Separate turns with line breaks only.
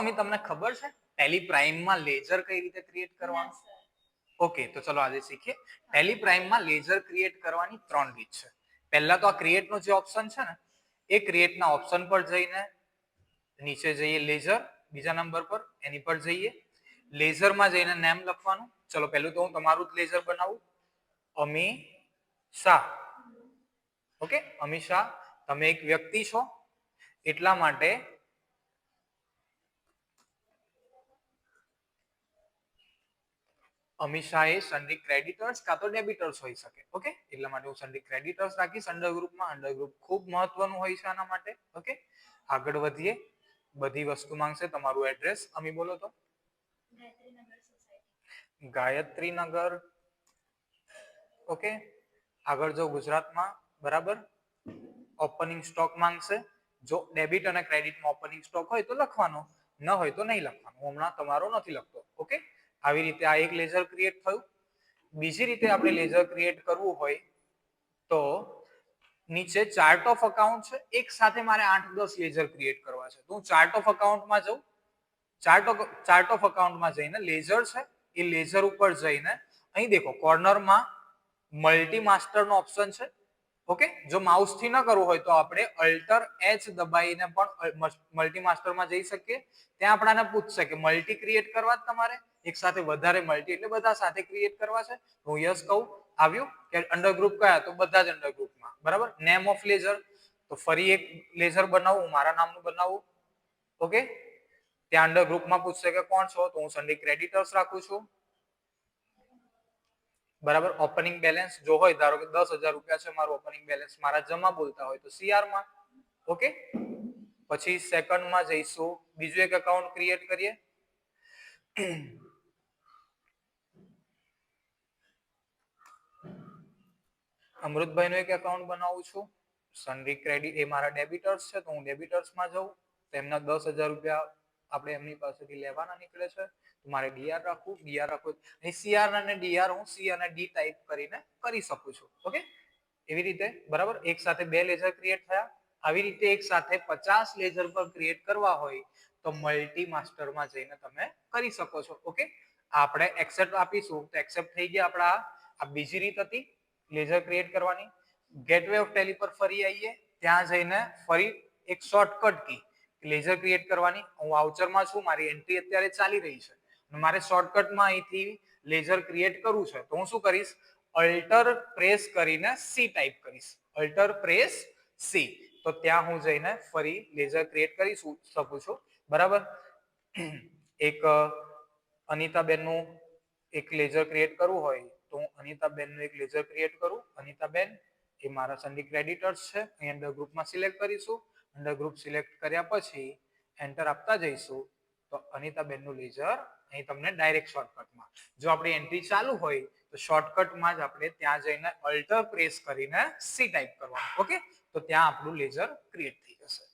Mummy તમને ખબર છે? ટેલી પ્રાઇમમાં લેઝર કઈ રીતે ક્રિએટ કરવાનું? ઓકે તો ચલો આજે શીખીએ. ટેલી પ્રાઇમમાં લેઝર ક્રિએટ કરવાની ત્રણ રીત છે. પહેલા તો આ ક્રિએટ નો જે ઓપ્શન છે ને એ ક્રિએટ ના ઓપ્શન પર જઈને નીચે જઈએ લેઝર બીજા નંબર પર એની પર જઈએ. લેઝરમાં જઈને નેમ લખવાનું. ચલો પહેલું તો હું તમારું જ લેઝર બનાવું. અમી શાહ. ઓકે અમી શાહ તમે એક વ્યક્તિ છો. એટલા માટે અમિત એ સન્ડે ક્રેડિટર્સ કાં તો ડેબિટર્સ હોઈ શકે ઓકે એટલા માટે હું સન્ડે ક્રેડિટર્સ રાખીશ. અંડર ગ્રુપમાં અંડર ગ્રુપ ખૂબ મહત્વનું હોય છે આના માટે ઓકે આગળ વધીએ. બધી વસ્તુ માંગશે તમારું એડ્રેસ અમી, બોલો તો. ગાયત્રી નગર ઓકે આગળ જો ગુજરાતમાં, બરાબર? ઓપનિંગ સ્ટોક માંગશે. જો ડેબિટ અને ક્રેડિટમાં ઓપનિંગ સ્ટોક હોય તો લખવાનો. ન હોય તો નહીં લખવાનું. હમણાં તમારો નથી લખતો ઓકે આવી રીતે આ એક લેઝર ક્રિએટ થયું. બીજી રીતે આપણે લેઝર ક્રિએટ કરવું હોય તો નીચે ચાર્ટ ઓફ અકાઉન્ટ છે. એક સાથે મારે આઠ દસ લેઝર ક્રિએટ કરવા છે. તો હું ચાર્ટ ઓફ અકાઉન્ટમાં જાઉં. ચાર્ટ ઓફ ચાર્ટ ઓફ અકાઉન્ટમાં જઈને લેઝર છે. એ લેઝર ઉપર જઈને, અહીં દેખો કોર્નરમાં મલ્ટી માસ્ટરનો ઓપ્શન છે. ઓકે? જો માઉસથી ન કરવું હોય તો આપણે અલ્ટર એચ દબાઈને પણ મલ્ટી માસ્ટરમાં જઈ શકીએ. ત્યાં આપણાને પૂછશે કે મલ્ટી ક્રિએટ કરવા જ તમારે? એક સાથે વધારે મલ્ટી એટલે બધા સાથે ક્રિએટ કરવા છે. હું યસ કહું. આવ્યું? કે અંડર ગ્રુપ કયા? તો બધા જ અંડર ગ્રુપમાં બરાબર? નેમ ઓફ લેઝર તો ફરી એક લેઝર બનાવું, મારા નામનું બનાવું. ઓકે? ત્યાં અંડર ગ્રુપમાં પૂછશે કે કોણ છો? તો હું સન્ડે ક્રેડિટર્સ રાખું છું. બરાબર? ઓપનિંગ બેલેન્સ જો હોય, ધારો કે દસ હજાર રૂપિયા છે મારું ઓપનિંગ બેલેન્સ મારા જમા બોલતા હોય, તો સીઆરમાં? ઓકે? પછી સેકન્ડમાં જઈશું. બીજું એક એકાઉન્ટ ક્રિએટ કરીએ. અમૃતભાઈનું એક એકાઉન્ટ બનાવું છું. સનરી ક્રેડિટ એ મારા ડેબિટર્સ છે, તો હું ડેબિટર્સમાં જાઉં. તેમના દસ હજાર રૂપિયા આપણે એમની પાસેથી લેવાના નીકળે છે મારે ડીઆર રાખવું ડીઆર રાખવું અહીં સીઆર અને ડીઆર હું સી અને ડી ટાઈપ કરીને કરી શકું છું ઓકે એવી રીતે, બરાબર? એક સાથે બે લેઝર ક્રિએટ થયા. આવી રીતે એક સાથે પચાસ લેઝર પર ક્રિએટ કરવા હોય તો મલ્ટી માસ્ટરમાં જઈને તમે કરી શકો છો ઓકે આપણે એક્સેપ્ટ આપીશું, તો એક્સેપ્ટ થઈ ગયા આપણા, આ બીજી રીત હતી લેઝર ક્રિએટ કરવાની. ગેટવે ઓફ ટેલી પર ફરી આવીએ ત્યાં જઈને ફરી એક શોર્ટકટ કી લેઝર ક્રિએટ કરવાની. હું વાઉચરમાં છું, મારી એન્ટ્રી અત્યારે ચાલી રહી છે. મારે શોર્ટકટમાં અહીંથી લેઝર ક્રિએટ કરવું છે. તો હું શું કરીશ? અલ્ટર પ્રેસ કરીને સી ટાઈપ કરીશ. અલ્ટર પ્રેસ સી તો ત્યાં હું જઈને ફરી લેઝર ક્રિએટ કરી શકું છું. બરાબર? એક અનિતાબેનનું એક લેઝર ક્રિએટ કરવું હોય, તો હું અનિતાબેનનું એક લેઝર ક્રિએટ કરું. અનિતાબેન એ મારા સંડી ક્રેડિટર્સ છે. અહીં અંદર ગ્રુપમાં સિલેક્ટ કરીશું. અંડર ગ્રુપ સિલેક્ટ કર્યા પછી એન્ટર આપતા જઈશું. તો અનિતાબેનનું લેઝર અહીં તમને ડાયરેક્ટ શોર્ટકટમાં જો આપણી એન્ટ્રી ચાલુ હોય, તો શોર્ટકટમાં જ આપણે ત્યાં જઈને અલ્ટર પ્રેસ કરીને સી ટાઈપ કરવાનું. ઓકે તો ત્યાં આપણું લેઝર ક્રિએટ થઈ જશે.